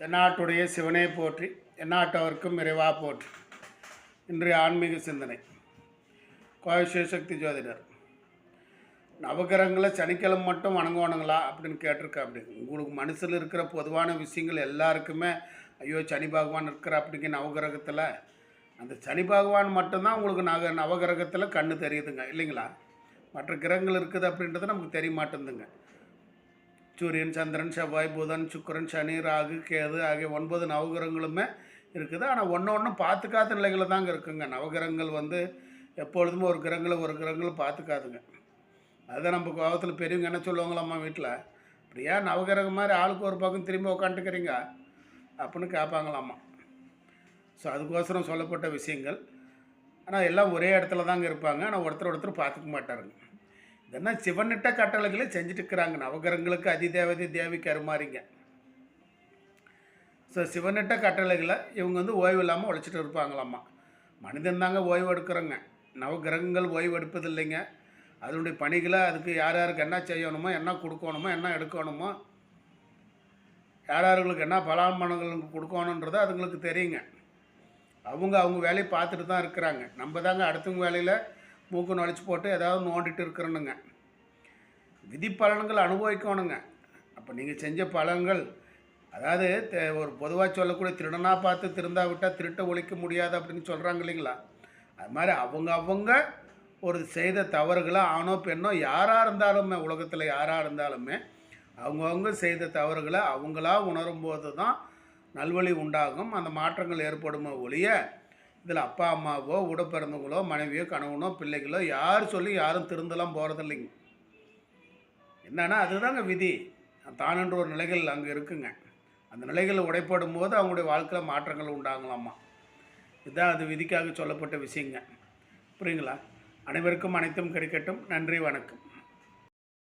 தென்னாட்டுடைய சிவனே போற்றி எந்நாட்டவர்க்கும் இறைவா போற்றி. இன்றைய ஆன்மீக சிந்தனை. கோவை சிவசக்தி ஜோதிடர் நவகிரகங்களை சனிக்கிழமை மட்டும் வணங்குவானுங்களா அப்படின்னு கேட்டிருக்கேன் அப்படி உங்களுக்கு மனசில் இருக்கிற பொதுவான விஷயங்கள் எல்லாருக்குமே ஐயோ சனி பகவான் இருக்கிற அப்படிங்க நவகிரகத்தில் அந்த சனி பகவான் மட்டும்தான் உங்களுக்கு நக நவகிரகத்தில் கண்ணு தெரியுதுங்க இல்லைங்களா? மற்ற கிரகங்கள் இருக்குது அப்படின்றது நமக்கு தெரிய மாட்டேங்குதுங்க. சூரியன் சந்திரன் செவ்வாய் புதன் சுக்கிரன் சனி ராகு கேது ஆகிய ஒன்பது நவகிரகங்களுமே இருக்குது. ஆனால் ஒன்று ஒன்றும் பார்த்துக்காத நிலைகளில் தாங்க இருக்குங்க. நவகிரகங்கள் வந்து எப்பொழுதுமே ஒரு கிரகங்களை ஒரு கிரகங்களை பார்த்துக்காதுங்க. அதுதான் நம்ம கோபத்தில் பெரியவங்க என்ன சொல்லுவாங்களாம்மா வீட்டில் அப்படியா நவகிரகம் மாதிரி ஆளுக்கு ஒரு பக்கம் திரும்பி உக்காந்துக்கிறீங்க? அப்படின்னு கேட்பாங்களாம்மா ஸோ அதுக்கோசரம் சொல்லப்பட்ட விஷயங்கள். ஆனால் எல்லாம் ஒரே இடத்துல தாங்க இருப்பாங்க. ஆனால் ஒருத்தர் ஒருத்தர் பார்த்துக்க மாட்டாருங்க. இதெல்லாம் சிவனிட்ட கட்டளைகளை செஞ்சுட்டு இருக்கிறாங்க நவகிரகங்களுக்கு அதிதேவதை தேவி கருமாறிங்க ஸோ சிவனிட்ட கட்டளைகளை இவங்க வந்து ஓய்வு இல்லாமல் உழைச்சிட்டு இருப்பாங்களாம்மா. மனிதன் தாங்க ஓய்வு எடுக்கிறோங்க. நவகிரகங்கள் ஓய்வு எடுப்பதில்லைங்க. அதனுடைய பணிகளை அதுக்கு யார் யாருக்கு என்ன செய்யணுமோ என்ன கொடுக்கணுமோ என்ன எடுக்கணுமோ யார் யாருக்கு என்ன பலாமணங்களுக்கு கொடுக்கணுன்றதை அதுங்களுக்கு தெரியுங்க. அவங்க அவங்க வேலையை பார்த்துட்டு தான் இருக்கிறாங்க. நம்ம தாங்க அடுத்தவங்க வேலையில் மூக்கு நுழைச்சி போட்டு ஏதாவது நோண்டிட்டு இருக்கிறனுங்க விதி பலன்கள் அனுபவிக்கணுங்க. அப்போ நீங்கள் செஞ்ச பலன்கள் அதாவது தே- ஒரு பொதுவாக சொல்லக்கூடிய திருடனாக பார்த்து திருந்தா விட்டால் திருட்ட ஒழிக்க முடியாது அப்படின்னு சொல்கிறாங்க இல்லைங்களா? அது மாதிரி அவங்க அவங்க ஒரு செய்த தவறுகளை ஆணோ பெண்ணோ யாராக இருந்தாலுமே உலகத்தில் யாராக இருந்தாலுமே அவங்கவுங்க செய்த தவறுகளை அவங்களா உணரும்போது தான் நல்வழி உண்டாகும். அந்த மாற்றங்கள் ஏற்படுமோ ஒழிய இதில் அப்பா அம்மாவோ உடப்பிறந்தவங்களோ மனைவியோ கணவனோ பிள்ளைகளோ யார் சொல்லி யாரும் திருந்தெல்லாம் போகிறதில்லைங்க என்னன்னா அதுதாங்க விதி. தானென்ற ஒரு நிலைகள் அங்கே இருக்குங்க. அந்த நிலைகள் உடைப்படும் போது அவங்களுடைய வாழ்க்கையில் மாற்றங்கள் உண்டாகலாமா? இதுதான் அது விதிக்காக சொல்லப்பட்ட விஷயங்க. புரியுங்களா? அனைவருக்கும் அனைத்தும் கிடைக்கட்டும். நன்றி வணக்கம்.